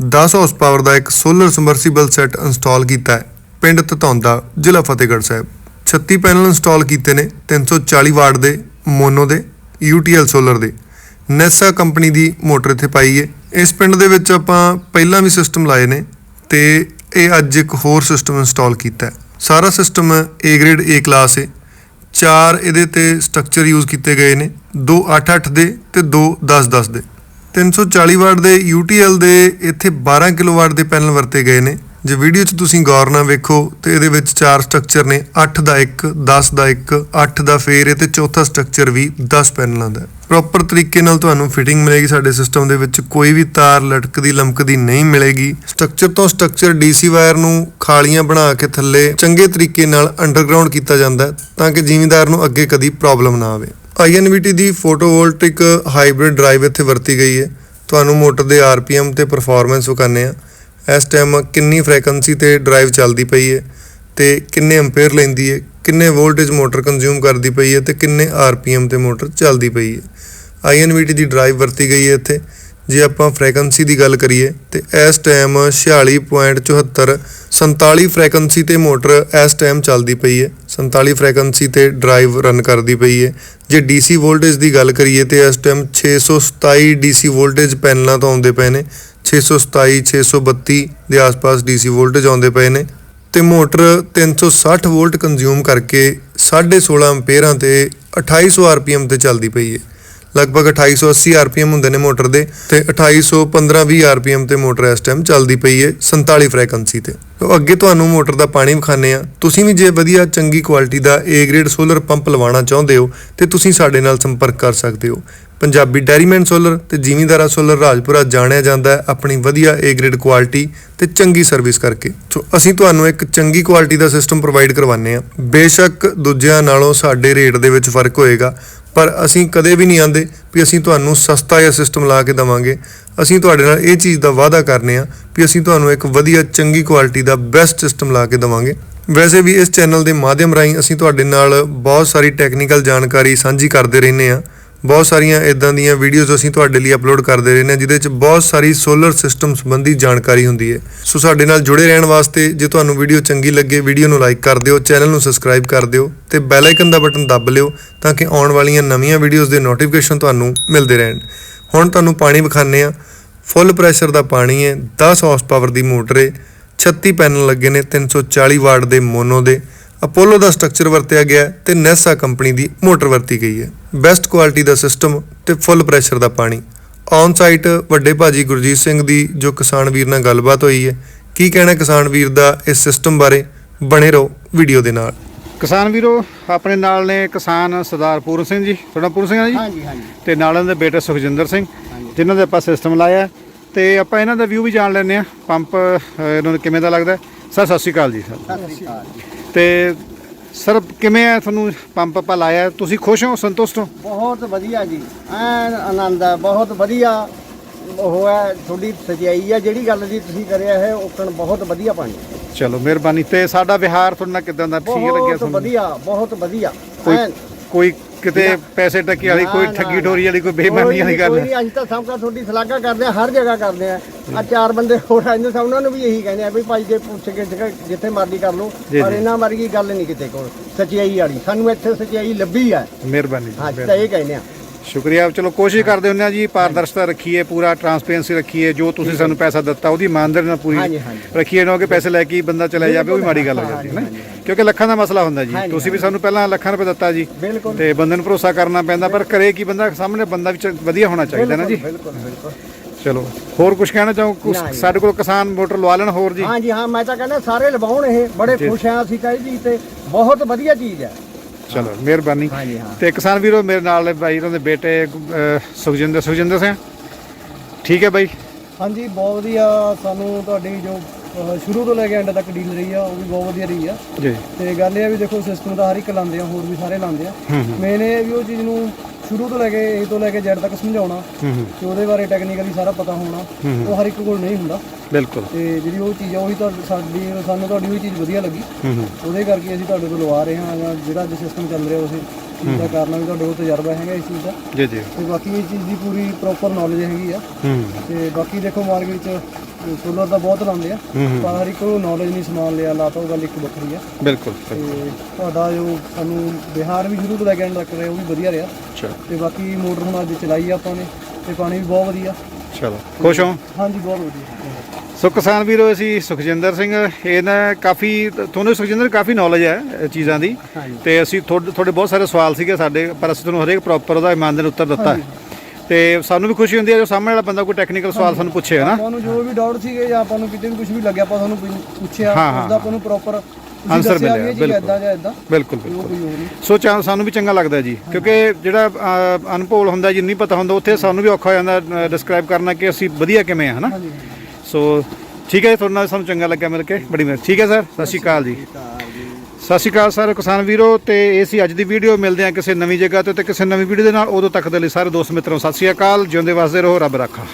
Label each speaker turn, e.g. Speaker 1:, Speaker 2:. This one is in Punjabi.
Speaker 1: 10 ਹਾਰਸ ਪਾਵਰ ਦਾ ਇੱਕ ਸੋਲਰ ਸਮਰਸੀਬਲ ਸੈੱਟ ਇੰਸਟਾਲ ਕੀਤਾ ਹੈ, ਪਿੰਡ ਤਤੌਂਦਾ, ਜ਼ਿਲ੍ਹਾ ਫਤਿਹਗੜ੍ਹ ਸਾਹਿਬ। 36 ਪੈਨਲ ਇੰਸਟਾਲ ਕੀਤੇ ਨੇ 340 ਵਾਟ ਦੇ, ਮੋਨੋ ਦੇ UTL ਸੋਲਰ ਦੇ। ਨੈਸਾ ਕੰਪਨੀ ਦੀ ਮੋਟਰ ਇੱਥੇ ਪਾਈ ਹੈ ਇਸ ਪਿੰਡ ਦੇ ਵਿੱਚ ਆਪਾਂ ਪਹਿਲਾਂ ਵੀ ਸਿਸਟਮ ਲਾਏ ਨੇ ਤੇ ਇਹ ਅੱਜ ਇੱਕ ਹੋਰ ਸਿਸਟਮ ਇੰਸਟਾਲ ਕੀਤਾ ਸਾਰਾ system A grade A class ਹੈ ਚਾਰ ਇਹਦੇ ਤੇ ਸਟਰਕਚਰ ਯੂਜ਼ ਕੀਤੇ ਗਏ ਨੇ, ਦੋ 8-8 ਦੇ ਤੇ ਦੋ 10-10 ਦੇ। 340 ਵਾਟ ਦੇ UTL ਦੇ ਇੱਥੇ 12 ਕਿਲੋਵਾਟ ਦੇ ਪੈਨਲ ਵਰਤੇ ਗਏ ਨੇ। ਜੇ ਵੀਡੀਓ 'ਚ ਤੁਸੀਂ ਗੌਰ ਨਾਲ ਵੇਖੋ, ਤੇ ਇਹਦੇ ਵਿੱਚ ਚਾਰ ਸਟਰਕਚਰ ਨੇ 8 ਦਾ 1 10 ਦਾ 1 8 ਦਾ ਫੇਰ ਇਹ ਤੇ ਚੌਥਾ ਸਟਰਕਚਰ ਵੀ 10 ਪੈਨਲਾਂ ਦਾ। ਪ੍ਰੋਪਰ ਤਰੀਕੇ ਨਾਲ ਤੁਹਾਨੂੰ ਫਿਟਿੰਗ ਮਿਲੇਗੀ ਸਾਡੇ ਸਿਸਟਮ ਦੇ ਵਿੱਚ, ਕੋਈ ਵੀ ਤਾਰ ਲਟਕਦੀ, ਲਮਕਦੀ ਨਹੀਂ ਮਿਲੇਗੀ। ਸਟਰਕਚਰ ਤੋਂ ਸਟਰਕਚਰ DC ਵਾਇਰ ਨੂੰ ਖਾਲੀਆਂ ਬਣਾ ਕੇ ਥੱਲੇ ਚੰਗੇ ਤਰੀਕੇ ਨਾਲ ਅੰਡਰਗਰਾਉਂਡ ਕੀਤਾ ਜਾਂਦਾ ਤਾਂ ਕਿ ਜ਼ਿਮੀਂਦਾਰ ਨੂੰ ਅੱਗੇ ਕਦੀ ਪ੍ਰੋਬਲਮ ਨਾ ਆਵੇ। INVT ਦੀ ਫੋਟੋਵੋਲਟਿਕ ਹਾਈਬ੍ਰਿਡ ਡਰਾਈਵ ਇੱਥੇ ਵਰਤੀ ਗਈ ਹੈ। ਤੁਹਾਨੂੰ ਮੋਟਰ ਦੇ RPM ਤੇ ਪਰਫਾਰਮੈਂਸ ਵਿਖਾਣੇ ਆ ਇਸ ਟਾਈਮ ਕਿੰਨੀ ਫ੍ਰੀਕੁਐਂਸੀ ਤੇ ਡਰਾਈਵ ਚੱਲਦੀ ਪਈ ਹੈ ਤੇ ਕਿੰਨੇ ਐਂਪੀਅਰ ਲੈਂਦੀ ਹੈ, ਕਿੰਨੇ ਵੋਲਟੇਜ ਮੋਟਰ ਕੰਜ਼ਿਊਮ ਕਰਦੀ ਪਈ ਹੈ ਤੇ ਕਿੰਨੇ ਆਰਪੀਐਮ ਤੇ ਮੋਟਰ ਚੱਲਦੀ ਪਈ ਹੈ। INVT ਦੀ ਡਰਾਈਵ ਵਰਤੀ ਗਈ ਹੈ ਇੱਥੇ। ਜੇ ਆਪਾਂ ਫ੍ਰੀਕੁਐਂਸੀ ਦੀ ਗੱਲ ਕਰੀਏ ਤੇ ਇਸ ਟਾਈਮ 46.74 47 ਫ੍ਰੀਕੁਐਂਸੀ ਤੇ ਮੋਟਰ ਇਸ ਟਾਈਮ ਚੱਲਦੀ ਪਈ ਹੈ। 47 ਫ੍ਰੀਕੁਐਂਸੀ ਤੇ ਡਰਾਈਵ ਰਨ ਕਰਦੀ ਪਈ ਹੈ ਜੇ DC ਵੋਲਟੇਜ ਦੀ ਗੱਲ ਕਰੀਏ ਤੇ ਇਸ ਟਾਈਮ 627 DC ਵੋਲਟੇਜ ਪੈਨਲਾਂ ਤੋਂ ਆਉਂਦੇ ਪਏ ਨੇ। 627 632 ਦੇ ਆਸ-ਪਾਸ DC ਵੋਲਟੇਜ ਆਉਂਦੇ ਪਏ ਨੇ। ਤੇ ਮੋਟਰ 360 ਵੋਲਟ ਕੰਜ਼ਿਊਮ ਕਰਕੇ 16.5 ਐਂਪੀਅਰਾਂ ਤੇ 2800 ਆਰਪੀਐਮ ਤੇ ਚੱਲਦੀ ਪਈ ਹੈ ਲਗਭਗ 2880 ਆਰਪੀਐਮ ਹੁੰਦੇ ਨੇ ਮੋਟਰ ਦੇ ਤੇ 2815-20 ਆਰਪੀਐਮ ਤੇ ਮੋਟਰ ਇਸ ਟਾਈਮ ਚੱਲਦੀ ਪਈ ਹੈ 47 ਫ੍ਰੀਕੁਐਂਸੀ ਤੇ। ਤੋ ਅੱਗੇ ਤੁਹਾਨੂੰ ਮੋਟਰ ਦਾ ਪਾਣੀ ਵਿਖਾਣੇ ਆ ਤੁਸੀਂ ਵੀ ਜੇ ਵਧੀਆ ਚੰਗੀ ਕੁਆਲਿਟੀ ਦਾ A ਗ੍ਰੇਡ ਸੋਲਰ ਪੰਪ ਲਵਾਉਣਾ ਚਾਹੁੰਦੇ ਹੋ, ਤੇ ਤੁਸੀਂ ਸਾਡੇ ਨਾਲ ਸੰਪਰਕ ਕਰ ਸਕਦੇ ਹੋ। ਪੰਜਾਬੀ ਡੈਰੀਮੈਨ ਸੋਲਰ ਤੇ ਜ਼ਿਮੀਂਦਾਰਾ ਸੋਲਰ ਰਾਜਪੁਰਾ ਜਾਣਿਆ ਜਾਂਦਾ ਹੈ ਆਪਣੀ ਵਧੀਆ A ਗ੍ਰੇਡ ਕੁਆਲਿਟੀ ਤੇ ਚੰਗੀ ਸਰਵਿਸ ਕਰਕੇ। ਸੋ ਅਸੀਂ ਤੁਹਾਨੂੰ ਇੱਕ ਚੰਗੀ ਕੁਆਲਿਟੀ ਦਾ ਸਿਸਟਮ ਪ੍ਰੋਵਾਈਡ ਕਰਵਾਉਂਦੇ ਆ ਬੇਸ਼ੱਕ ਦੂਜਿਆਂ ਨਾਲੋਂ ਸਾਡੇ ਰੇਟ ਦੇ ਵਿੱਚ ਫ਼ਰਕ ਹੋਏਗਾ। ਪਰ ਅਸੀਂ ਕਦੇ ਵੀ ਨਹੀਂ ਆਂਦੇ ਵੀ ਅਸੀਂ ਤੁਹਾਨੂੰ ਸਸਤਾ ਜਿਹਾ ਸਿਸਟਮ ਲਾ ਕੇ ਦਵਾਂਗੇ। ਅਸੀਂ ਤੁਹਾਡੇ ਨਾਲ ਇਹ ਚੀਜ਼ ਦਾ ਵਾਅਦਾ ਕਰਨੇ ਆ ਵੀ ਅਸੀਂ ਤੁਹਾਨੂੰ ਇੱਕ ਵਧੀਆ, ਚੰਗੀ ਕੁਆਲਿਟੀ ਦਾ ਬੈਸਟ ਸਿਸਟਮ ਲਾ ਕੇ ਦਵਾਂਗੇ। ਵੈਸੇ ਵੀ ਇਸ ਚੈਨਲ ਦੇ ਮਾਧਿਅਮ ਰਾਹੀਂ ਅਸੀਂ ਤੁਹਾਡੇ ਨਾਲ ਬਹੁਤ ਸਾਰੀ ਟੈਕਨੀਕਲ ਜਾਣਕਾਰੀ ਸਾਂਝੀ ਕਰਦੇ ਰਹਿੰਦੇ ਆ। ਬਹੁਤ ਸਾਰੀਆਂ ਇਦਾਂ ਦੀਆਂ ਵੀਡੀਓਜ਼ ਅਸੀਂ ਤੁਹਾਡੇ ਲਈ ਅਪਲੋਡ ਕਰਦੇ ਰਹਿੰਦੇ ਹਾਂ, ਜਿਹਦੇ ਵਿੱਚ ਬਹੁਤ ਸਾਰੀ ਸੋਲਰ ਸਿਸਟਮ ਸੰਬੰਧੀ ਜਾਣਕਾਰੀ ਹੁੰਦੀ ਹੈ। ਸੋ ਸਾਡੇ ਨਾਲ ਜੁੜੇ ਰਹਿਣ ਵਾਸਤੇ ਜੇ ਤੁਹਾਨੂੰ ਵੀਡੀਓ ਚੰਗੀ ਲੱਗੇ ਵੀਡੀਓ ਨੂੰ ਲਾਈਕ ਕਰ ਦਿਓ ਚੈਨਲ ਨੂੰ ਸਬਸਕ੍ਰਾਈਬ ਕਰ ਦਿਓ ਤੇ ਬੈਲ ਆਈਕਨ ਦਾ ਬਟਨ ਦੱਬ ਲਿਓ ਤਾਂ ਕਿ ਆਉਣ ਵਾਲੀਆਂ ਨਵੀਆਂ ਵੀਡੀਓਜ਼ ਦੇ ਨੋਟੀਫਿਕੇਸ਼ਨ ਤੁਹਾਨੂੰ ਮਿਲਦੇ ਰਹਿਣ। ਹੁਣ ਤੁਹਾਨੂੰ ਪਾਣੀ ਵਿਖਾਣੇ ਆ ਫੁੱਲ ਪ੍ਰੈਸ਼ਰ ਦਾ ਪਾਣੀ ਹੈ 10 ਹਾਰਸ ਪਾਵਰ ਦੀ ਮੋਟਰ ਹੈ 36 ਪੈਨਲ ਲੱਗੇ ਨੇ 340 ਵਾਟ ਦੇ ਮੋਨੋ ਦੇ। ਅਪੋਲੋ ਦਾ ਸਟਰਕਚਰ ਵਰਤਿਆ ਗਿਆ ਹੈ ਤੇ ਨੈਸਾ ਕੰਪਨੀ ਦੀ ਮੋਟਰ ਵਰਤੀ ਗਈ ਹੈ। ਬੈਸਟ ਕੁਆਲਿਟੀ ਦਾ ਸਿਸਟਮ ਤੇ ਫੁੱਲ ਪ੍ਰੈਸ਼ਰ ਦਾ ਪਾਣੀ। ਔਨ ਸਾਈਟ ਵੱਡੇ ਭਾਜੀ ਗੁਰਜੀਤ ਸਿੰਘ ਦੀ ਜੋ ਕਿਸਾਨ ਵੀਰ ਨਾਲ ਗੱਲਬਾਤ ਹੋਈ ਹੈ ਕੀ ਕਹਿਣਾ ਕਿਸਾਨ ਵੀਰ ਦਾ ਇਸ ਸਿਸਟਮ ਬਾਰੇ? ਬਣੇ ਰਹੋ ਵੀਡੀਓ ਦੇ ਨਾਲ।
Speaker 2: ਕਿਸਾਨ ਵੀਰੋ ਆਪਣੇ ਨਾਲ ਨੇ ਕਿਸਾਨ ਸਰਦਾਰ ਪੂਰਨ ਸਿੰਘ ਜੀ। ਤੁਹਾਡਾ ਪੂਰਨ ਸਿੰਘ ਹੈ ਜੀ?
Speaker 3: ਹਾਂਜੀ ਹਾਂਜੀ।
Speaker 2: ਤੇ ਨਾਲ ਇਹਨਾਂ ਦੇ ਬੇਟੇ ਸੁਖਜਿੰਦਰ ਸਿੰਘ ਜਿਨ੍ਹਾਂ ਦੇ ਆਪਾਂ ਸਿਸਟਮ ਲਾਇਆ। ਤੇ ਆਪਾਂ ਇਹਨਾਂ ਦਾ ਵਿਊ ਵੀ ਜਾਣ ਲੈਂਦੇ ਆ ਪੰਪ ਇਹਨਾਂ ਨੂੰ ਕਿਵੇਂ ਦਾ ਲੱਗਦਾ। ਸਰ ਸਤਿ ਸ਼੍ਰੀ ਅਕਾਲ ਜੀ ਸਰ।
Speaker 3: ਸਤਿ ਸ਼੍ਰੀ ਅਕਾਲ ਜੀ।
Speaker 2: ਤੇ ਸਰ ਕਿਵੇਂ ਆ ਤੁਹਾਨੂੰ ਪੰਪ ਆਪਾਂ ਲਾਇਆ? ਤੁਸੀਂ ਖੁਸ਼ ਹੋ ਸੰਤੁਸ਼ਟ ਹੋ?
Speaker 3: ਬਹੁਤ ਵਧੀਆ ਜੀ। ਐਨ ਆਨੰਦ ਹੈ ਬਹੁਤ ਵਧੀਆ। ਉਹ ਹੈ ਤੁਹਾਡੀ ਸਜਾਈ ਹੈ ਜਿਹੜੀ ਗੱਲ ਦੀ ਤੁਸੀਂ ਕਰਿਆ ਹੈ ਉਕਣ ਬਹੁਤ ਵਧੀਆ ਪਾਣੀ
Speaker 2: ਚਲੋ ਮਿਹਰਬਾਨੀ। ਤੇ ਸਾਡਾ ਵਿਹਾਰ ਤੁਹਾਡੇ ਕਿਦਾਂ ਦਾ? ਠੀਕ ਲੱਗਿਆ
Speaker 3: ਬਹੁਤ
Speaker 2: ਤੁਹਾਨੂੰ?
Speaker 3: ਵਧੀਆ ਬਹੁਤ ਵਧੀਆ।
Speaker 2: ਕੋਈ
Speaker 3: ਐਨ
Speaker 2: ਕੋਈ ਕਿਤੇ ਪੈਸੇ ਟੱਕੀ ਵਾਲੀ ਕੋਈ
Speaker 3: ਨਾ, ਨਾ,
Speaker 2: ਠੱਗੀ ਠੋਰੀ ਵਾਲੀ ਕੋਈ ਬੇਈਮਾਨੀ ਵਾਲੀ ਗੱਲ
Speaker 3: ਕੋਈ ਨਹੀਂ, ਅਸੀਂ ਤਾਂ ਸਭ ਕਾ ਤੁਹਾਡੀ ਸਲਾਹਾਂ ਕਰਦੇ ਆ ਹਰ ਜਗ੍ਹਾ ਕਰਦੇ ਆ ਆ ਚਾਰ ਬੰਦੇ ਹੋਰ ਆਉਂਦੇ ਸਾ ਉਹਨਾਂ ਨੂੰ ਵੀ ਇਹੀ ਕਹਿੰਦੇ ਆ ਵੀ ਭਾਈ ਜੇ ਪੁੱਛ ਕੇ ਜਿੱਥੇ ਮਰਜ਼ੀ ਕਰ ਲਓ ਪਰ। ਇਹਨਾਂ ਵਰਗੀ ਗੱਲ ਨਹੀਂ ਕਿਤੇ ਕੋਲ। ਸਚਾਈ ਵਾਲੀ ਸਾਨੂੰ ਇੱਥੇ ਸਚਾਈ ਲੱਭੀ ਹੈ
Speaker 2: ਮਿਹਰਬਾਨੀ
Speaker 3: ਹਾਂ ਤਾਂ ਇਹ ਕਹਿੰਦੇ ਆ
Speaker 2: ਸ਼ੁਕਰੀਆ। ਚਲੋ ਕੋਸ਼ਿਸ਼ ਕਰਦੇ ਹੁੰਦੇ ਆ ਜੀ ਪਾਰਦਰਸ਼ਤਾ ਰੱਖੀਏ ਪੂਰਾ ਟਰਾਂਸਪੇਰੈਂਸੀ ਰੱਖੀਏ ਜੋ ਤੁਸੀਂ ਸਾਨੂੰ ਪੈਸਾ ਦਿੱਤਾ ਉਹਦੀ ਇਮਾਨਦਾਰੀ ਨਾਲ ਪੂਰੀ। ਰੱਖੀਏ ਨਾ ਕਿ ਪੈਸੇ ਲੈ ਕੇ ਬੰਦਾ ਚਲਾ ਜਾਵੇ ਉਹ ਵੀ ਮਾੜੀ ਗੱਲ ਹੋ ਜਾਂਦੀ ਹੈ ਨਾ। ਕਿਉਂਕਿ ਲੱਖਾਂ ਦਾ ਮਸਲਾ ਹੁੰਦਾ ਜੀ। ਤੁਸੀਂ ਵੀ ਸਾਨੂੰ ਪਹਿਲਾਂ ਲੱਖਾਂ ਰੁਪਏ ਦਿੱਤਾ ਜੀ। ਤੇ ਬੰਦੇ ਨੂੰ ਭਰੋਸਾ ਕਰਨਾ ਪੈਂਦਾ ਪਰ ਕਰੇ ਕੀ ਬੰਦਾ? ਸਾਹਮਣੇ ਬੰਦਾ ਵੀ ਵਧੀਆ ਹੋਣਾ ਚਾਹੀਦਾ ਨਾ ਜੀ।
Speaker 3: ਬਿਲਕੁਲ ਬਿਲਕੁਲ
Speaker 2: ਚਲੋ ਹੋਰ ਕੁਝ ਕਹਿਣਾ ਚਾਹੋ?
Speaker 3: ਜੀ।
Speaker 2: ਸਾਡੇ ਕੋਲ ਕਿਸਾਨ ਮੋਟਰ ਲਵਾ ਲੈਣ ਹੋਰ ਜੀ।
Speaker 3: ਹਾਂ ਜੀ ਹਾਂ ਮੈਂ ਤਾਂ ਕਹਿੰਦਾ ਸਾਰੇ ਲਵਾਉਣ ਇਹ। ਬੜੇ ਖੁਸ਼ ਆ ਅਸੀਂ ਇਹ ਚੀਜ਼ ਤੇ ਬਹੁਤ ਵਧੀਆ ਚੀਜ਼ ਹੈ।
Speaker 2: ਚਲੋ ਮਿਹਰਬਾਨੀ।
Speaker 3: ਹਾਂ ਜੀ ਹਾਂ।
Speaker 2: ਤੇ ਕਿਸਾਨ ਵੀਰੋ ਮੇਰੇ ਨਾਲ ਬਾਈ ਉਹਨਾਂ ਦੇ ਬੇਟੇ ਅਹ, ਸੁਖਜਿੰਦਰ ਸੁਖਜਿੰਦਰ ਸਿੰਘ। ਠੀਕ ਹੈ ਬਾਈ?
Speaker 4: ਹਾਂਜੀ ਬਹੁਤ ਵਧੀਆ। ਸਾਨੂੰ ਤੁਹਾਡੀ ਜੋ ਅਹ, ਸ਼ੁਰੂ ਤੋਂ ਲੈ ਕੇ ਐਂਡ ਤੱਕ ਡੀਲ ਰਹੀ ਆ ਉਹ ਵੀ ਬਹੁਤ ਵਧੀਆ ਰਹੀ ਆ।
Speaker 2: ਜੀ।
Speaker 4: ਤੇ ਗੱਲ ਇਹ ਆ ਵੀ ਦੇਖੋ ਸਿਸਟਮ ਤਾਂ ਹਰ ਇੱਕ ਲਾਉਂਦੇ ਆ ਹੋਰ ਵੀ ਸਾਰੇ ਲਾਉਂਦੇ ਆ। ਮੇਨ ਇਹ ਆ ਵੀ ਉਹ ਚੀਜ਼ ਨੂੰ ਸ਼ੁਰੂ ਤੋਂ ਲੈ ਕੇ A ਤੋਂ ਲੈ ਕੇ Z ਤੱਕ ਸਮਝਾਉਣਾ। ਤੇ ਉਹਦੇ ਬਾਰੇ ਟੈਕਨੀਕਲੀ ਸਾਰਾ ਪਤਾ ਹੋਣਾ। ਉਹ ਹਰ ਇੱਕ ਕੋਲ ਨਹੀਂ ਹੁੰਦਾ।
Speaker 2: ਬਿਲਕੁਲ।
Speaker 4: ਤੇ ਜਿਹੜੀ ਉਹ ਚੀਜ਼ ਆ ਉਹੀ ਤਾਂ ਸਾਡੀ ਸਾਨੂੰ ਤੁਹਾਡੀ ਉਹ ਚੀਜ਼ ਵਧੀਆ ਲੱਗੀ।
Speaker 2: ਹੂੰ ਹੂੰ।
Speaker 4: ਉਹਦੇ ਕਰਕੇ ਅਸੀਂ ਤੁਹਾਡੇ ਤੋਂ ਲਵਾ ਰਹੇ ਹਾਂ ਜਾਂ ਜਿਹੜਾ ਅੱਜ ਸਿਸਟਮ ਚੱਲ ਰਿਹਾ ਉਸੇ ਚੀਜ਼ ਦਾ ਕਾਰਨ ਵੀ ਤੁਹਾਡੇ ਕੋਲ ਤਜਰਬਾ ਹੈਗਾ ਇਸ ਚੀਜ਼ ਦਾ।
Speaker 2: ਜੀ ਜੀ।
Speaker 4: ਤੇ ਬਾਕੀ ਇਹ ਚੀਜ਼ ਦੀ ਪੂਰੀ ਪ੍ਰੋਪਰ ਨੌਲੇਜ ਹੈਗੀ ਆ।
Speaker 2: ਹੂੰ।
Speaker 4: ਤੇ ਬਾਕੀ ਦੇਖੋ ਮਾਰਕੀਟ 'ਚ ਸੋਲਰ ਦਾ ਬਹੁਤ ਲਾਉਂਦੇ ਆ। ਪਰ ਹਰ ਇੱਕ ਨੂੰ ਨੌਲੇਜ ਨਹੀਂ ਸਮਾਨ ਲਿਆ ਲਾਤਾ ਉਹ ਗੱਲ ਇੱਕ ਵੱਖਰੀ ਆ।
Speaker 2: ਬਿਲਕੁਲ
Speaker 4: ਤੇ ਤੁਹਾਡਾ ਜੋ ਸਾਨੂੰ ਬਿਹਾਰ ਵੀ ਸ਼ੁਰੂ ਤੋਂ ਲੈ ਕੇ ਐਂਡ ਤੱਕ ਰਿਹਾ ਉਹ ਵੀ ਵਧੀਆ ਰਿਹਾ। ਤੇ ਬਾਕੀ ਮੋਟਰ ਹੁਣ ਅੱਜ ਚਲਾਈ ਆ ਆਪਾਂ ਨੇ ਤੇ ਪਾਣੀ ਵੀ ਬਹੁਤ ਵਧੀਆ।
Speaker 2: ਚਲੋ ਖੁਸ਼ ਹੋ?
Speaker 4: ਹਾਂਜੀ ਬਹੁਤ ਵਧੀਆ।
Speaker 2: ਸੋ ਕਿਸਾਨ ਵੀਰੋ ਅਸੀਂ ਸੁਖਜਿੰਦਰ ਸਿੰਘ ਇਹਨਾਂ ਕਾਫੀ ਤੁਹਾਨੂੰ ਸੁਖਜਿੰਦਰ ਕਾਫੀ ਨੌਲੇਜ ਹੈ ਚੀਜ਼ਾਂ ਦੀ। ਤੇ ਅਸੀਂ ਤੁਹਾਡੇ ਬਹੁਤ ਸਾਰੇ ਸਵਾਲ ਸੀਗੇ ਸਾਡੇ ਪਰ ਅਸੀਂ ਤੁਹਾਨੂੰ ਹਰੇਕ ਪ੍ਰੋਪਰ ਉਹਦਾ ਇਮਾਨਦਾਰ ਉੱਤਰ ਦਿੱਤਾ। ਤੇ ਸਾਨੂੰ ਵੀ ਖੁਸ਼ੀ ਹੁੰਦੀ ਹੈ ਜੋ ਸਾਹਮਣੇ ਵਾਲਾ ਬੰਦਾ ਕੋਈ ਟੈਕਨੀਕਲ ਸਵਾਲ ਸਾਨੂੰ ਪੁੱਛੇ ਹੈ ਨਾ?
Speaker 4: ਆਪਾਂ ਨੂੰ ਜੋ ਵੀ ਡਾਊਟ ਸੀਗੇ ਜਾਂ ਆਪਾਂ ਨੂੰ ਕਿਤੇ ਵੀ ਕੁਝ ਵੀ ਲੱਗਿਆ ਆਪਾਂ ਤੁਹਾਨੂੰ ਪੁੱਛਿਆ
Speaker 2: ਹਾਂ, ਹਾਂ,
Speaker 4: ਉਸਦਾ ਆਪਾਂ ਨੂੰ ਪ੍ਰੋਪਰ
Speaker 2: Answer ਮਿਲਿਆ, ਬਿਲਕੁਲ।
Speaker 4: ਇਦਾਂ ਜਾਂ ਇਦਾਂ
Speaker 2: ਬਿਲਕੁਲ ਬਿਲਕੁਲ।
Speaker 4: ਕੋਈ ਹੋਰ ਨਹੀਂ।
Speaker 2: ਸੋ ਚਾ ਸਾਨੂੰ ਵੀ ਚੰਗਾ ਲੱਗਦਾ ਜੀ ਕਿਉਂਕਿ ਜਿਹੜਾ ਅ, ਅਨਭੋਲ ਹੁੰਦਾ ਜੀ ਨਹੀਂ ਪਤਾ ਹੁੰਦਾ ਉੱਥੇ ਸਾਨੂੰ ਵੀ ਔਖਾ ਹੋ ਜਾਂਦਾ ਡਿਸਕ੍ਰਾਈਬ ਕਰਨਾ ਕਿ ਅਸੀਂ ਵਧੀਆ ਕਿਵੇਂ ਆ ਹਨਾ?
Speaker 4: ਹਾਂਜੀ।
Speaker 2: ਸੋ ਠੀਕ ਹੈ ਜੀ, ਤੁਹਾਡੇ ਨਾਲ ਸਾਨੂੰ ਚੰਗਾ ਲੱਗਿਆ ਮਿਲ ਕੇ ਬੜੀ ਮਿਹਰ। ਠੀਕ ਹੈ ਸਰ ਸਤਿ ਸ਼੍ਰੀ ਅਕਾਲ ਜੀ। ਸਤਿ ਸ਼੍ਰੀ ਅਕਾਲ ਸਾਰੇ ਕਿਸਾਨ ਵੀਰੋ ਤੇ ਇਹ ਸੀ ਅੱਜ ਦੀ ਵੀਡੀਓ। ਮਿਲਦੇ ਆ ਕਿਸੇ ਨਵੀਂ ਜਗ੍ਹਾ ਤੇ ਤੇ ਕਿਸੇ ਨਵੀਂ ਵੀਡੀਓ ਦੇ ਨਾਲ। ਉਦੋਂ ਤੱਕ ਦੇ ਲਈ ਸਾਰੇ ਦੋਸਤ ਮਿੱਤਰੋ ਸਤਿ ਸ਼੍ਰੀ ਅਕਾਲ। ਜਿਉਂਦੇ ਵਸਦੇ ਰਹੋ। ਰੱਬ ਰਾਖਾ।